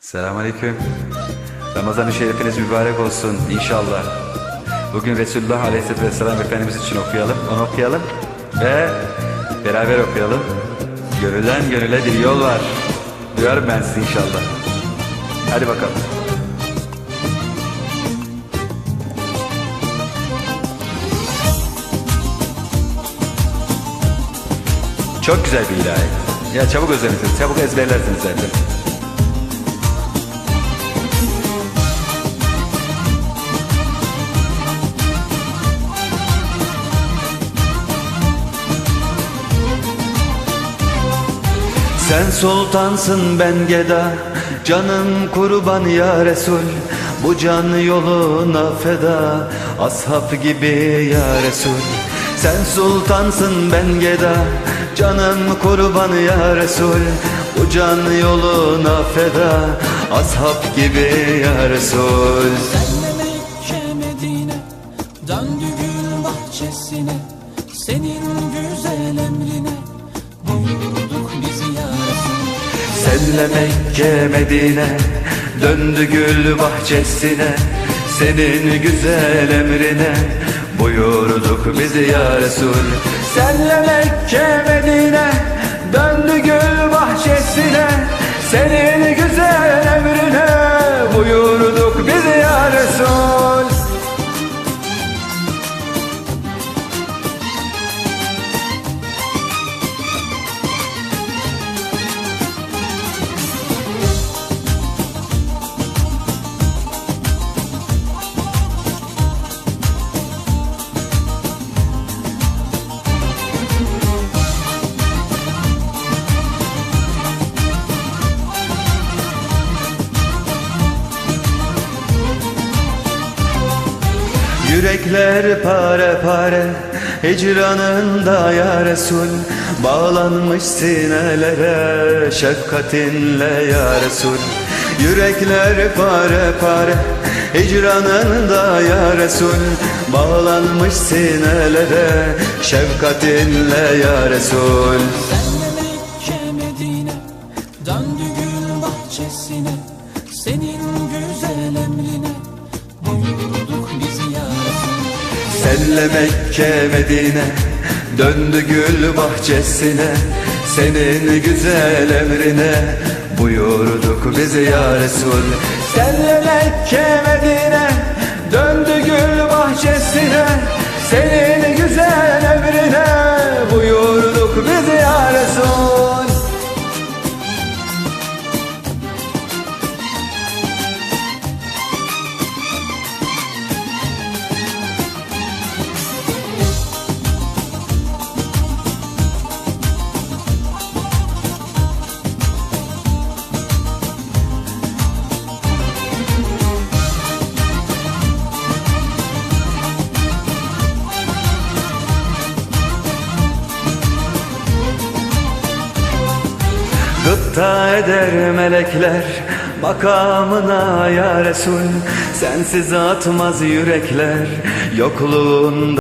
Selamünaleyküm. Ramazan-ı Şerifiniz mübarek olsun inşallah. Bugün Resulullah Aleyhisselatü Vesselam Efendimiz için okuyalım. Onu okuyalım ve beraber okuyalım. Gönülden gönüle bir yol var. Duyarım ben sizi inşallah. Hadi bakalım. Çok güzel bir ilahi. Ya çabuk öğrenirsiniz, çabuk ezberlersiniz zaten. Sen sultansın ben geda Canım kurban ya Resul. Bu can yoluna feda Ashab gibi ya Resul. Sen sultansın ben geda Canım kurban ya Resul. Bu can yoluna feda Ashab gibi ya Resul. Senle Mekke Medine Döndü gül bahçesine Senin güzel emrine Buyurduk biz ya Senle Mekke Medine Döndü gül bahçesine Senin güzel emrine Buyurduk biz ya Resul. Senle Mekke Medine Döndü gül bahçesine Senin güzel Yürekler pare pare Hicranında ya Resul. Bağlanmış sinelere Şefkatinle ya Resul. Yürekler pare pare Hicranında ya Resul. Bağlanmış sinelere Şefkatinle ya Resul. Mekke Medine Döndü bahçesine Senin güzel emrine Buyurduk biz ya Senle Mekke Medine. Döndü gül bahçesine Senin güzel emrine. Buyurduk biz ya Resul. Senle Mekke Medine. Döndü gül bahçesine Senin Gıpta eder melekler makamına ya Resul. Sensiz atmaz yürekler yokluğunda